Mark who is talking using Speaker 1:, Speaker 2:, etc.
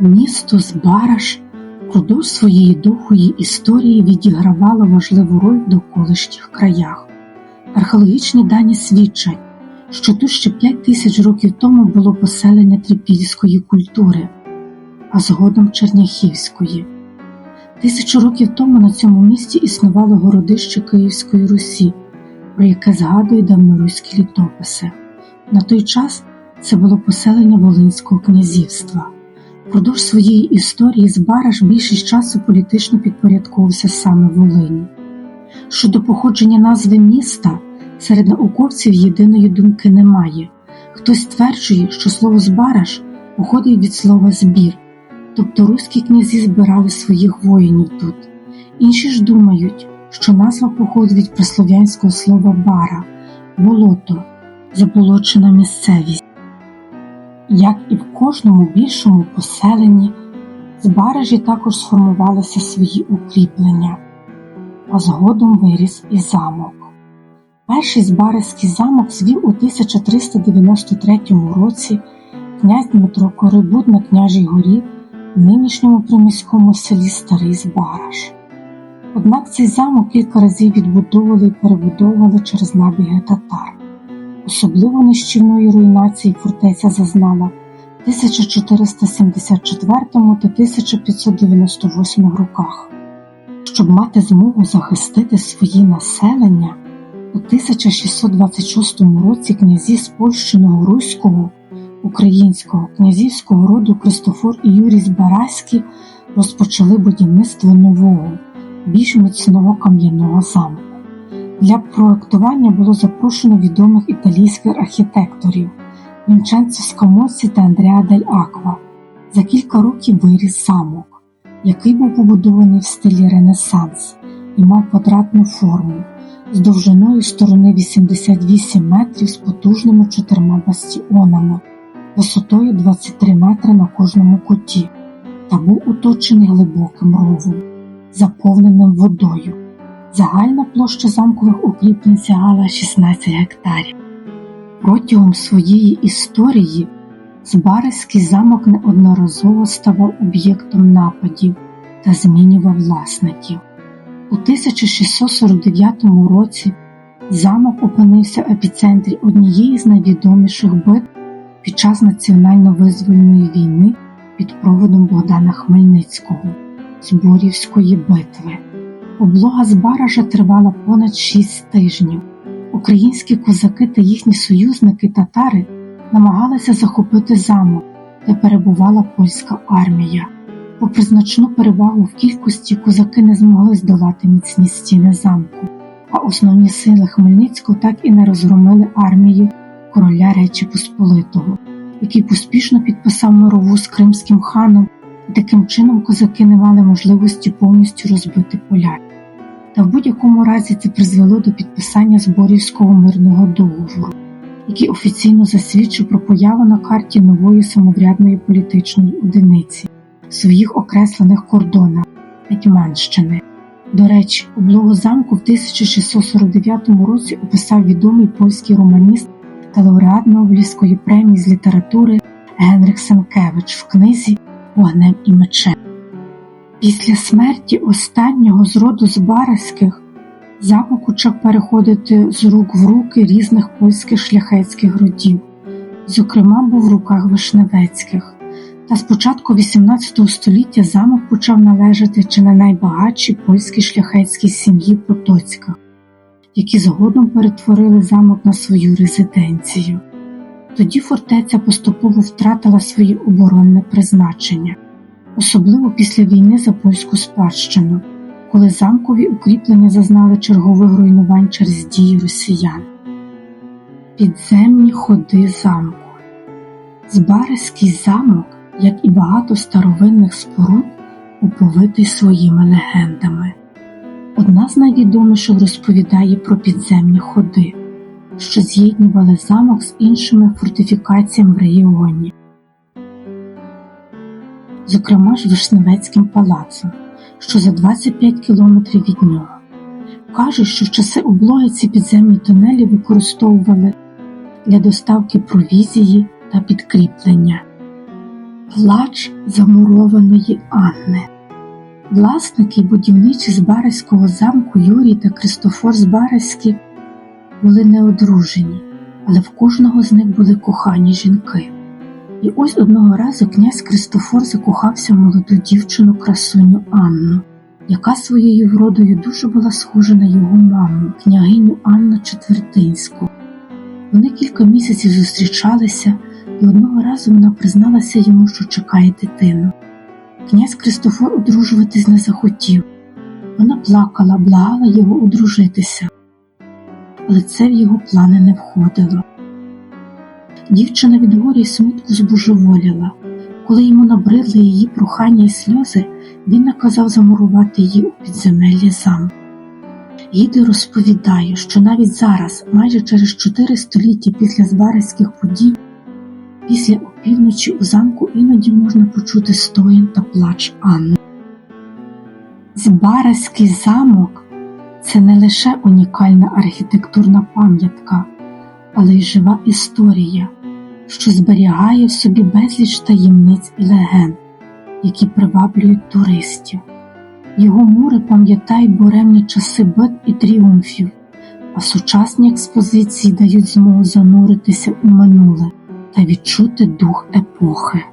Speaker 1: Місто Збараж впродовж своєї довгої історії відігравало важливу роль в довколишніх краях. Археологічні дані свідчать, що тут ще 5 тисяч років тому було поселення трипільської культури, а згодом Черняхівської. Тисячу років тому на цьому місці існувало городище Київської Русі, про яке згадують давноруські літописи. На той час це було поселення Волинського князівства. Впродовж своєї історії Збараж більшість часу політично підпорядковувався саме Волині. Щодо походження назви міста, серед науковців єдиної думки немає. Хтось стверджує, що слово Збараж походить від слова збір, тобто руські князі збирали своїх воїнів тут. Інші ж думають, що назва походить від прислов'янського слова бара, болото, заболочена місцевість. Як і в кожному більшому поселенні, з також сформувалися свої укріплення, а згодом виріс і замок. Перший Збаразький замок звів у 1393 році князь Дмитро Корибуд на княжій горі в нинішньому приміському селі Старий Збараж. Однак цей замок кілька разів відбудовували і перебудовували через набіги татар. Особливо нищівної руйнації фортеця зазнала в 1474 та 1598 роках. Щоб мати змогу захистити свої населення, у 1626 році князі з Польщиного Руського, українського князівського роду Кристофор і Юрій Збаразькі розпочали будівництво нового, більш міцного кам'яного замку. Для проектування було запрошено відомих італійських архітекторів Вінченцо Скамоці та Андреа дель Аква. За кілька років виріс замок, який був побудований в стилі Ренесанс і мав квадратну форму з довжиною сторони 88 метрів з потужними чотирма бастіонами, висотою 23 метри на кожному куті, та був оточений глибоким ровом, заповненим водою. Загальна площа замкових укріплень сягала 16 гектарів. Протягом своєї історії Збаразький замок неодноразово ставав об'єктом нападів та змінював власників. У 1649 році замок опинився в епіцентрі однієї з найвідоміших битв під час національно-визвольної війни під проводом Богдана Хмельницького Зборівської битви. Облога Збаража тривала понад шість тижнів. Українські козаки та їхні союзники татари намагалися захопити замок, де перебувала польська армія. Попри значну перевагу в кількості козаки не змогли здолати міцні стіни замку, а основні сили Хмельницького так і не розгромили армію короля Речі Посполитого, який поспішно підписав мирову з кримським ханом, таким чином козаки не мали можливості повністю розбити поляк. Та в будь-якому разі це призвело до підписання Зборівського мирного договору, який офіційно засвідчив про появу на карті нової самоврядної політичної одиниці в своїх окреслених кордонах Гетьманщини. До речі, облогу замку в 1649 році описав відомий польський романіст та лауреат Нобелівської премії з літератури Генрих Сенкевич в книзі Вогнем і мечем. Після смерті останнього з роду Збаразьких замок почав переходити з рук в руки різних польських шляхетських родів, зокрема був в руках Вишневецьких. Та з початку століття замок почав належати чи не найбагатшій польській шляхетській сім'ї Потоцьких, які згодом перетворили замок на свою резиденцію. Тоді фортеця поступово втратила своє оборонне призначення особливо після війни за польську спадщину, коли замкові укріплення зазнали чергових руйнувань через дії росіян. Підземні ходи замку. Збаразький замок, як і багато старовинних споруд, оповитий своїми легендами. Одна з найвідоміших розповідає про підземні ходи, що з'єднували замок з іншими фортифікаціями в регіоні зокрема ж Вишневецьким палацом, що за 25 кілометрів від нього. Кажуть, що в часи облоги ці підземні тунелі використовували для доставки провізії та підкріплення. Плач замурованої Анни. Власники і будівничі з Барського замку Юрій та Кристофор Збаразькі були неодружені, але в кожного з них були кохані жінки. І ось одного разу князь Кристофор закохався в молоду дівчину красуню Анну, яка своєю вродою дуже була схожа на його маму, княгиню Анну Четвертинську. Вони кілька місяців зустрічалися, і одного разу вона призналася йому, що чекає дитину. Князь Кристофор одружуватись не захотів. Вона плакала, благала його одружитися, але це в його плани не входило. Дівчина від горя й смутку збожеволіла. Коли йому набридли її прохання й сльози, він наказав замурувати її у підземеллі замку. Гіди розповідає, що навіть зараз, майже через чотири століття після збаразьких подій, після опівночі у замку іноді можна почути стоїн та плач Анни. Збаразький замок це не лише унікальна архітектурна пам'ятка, але й жива історія, що зберігає в собі безліч таємниць і легенд, які приваблюють туристів. Його мури пам'ятають буремні часи битв і тріумфів, а сучасні експозиції дають змогу зануритися у минуле та відчути дух епохи.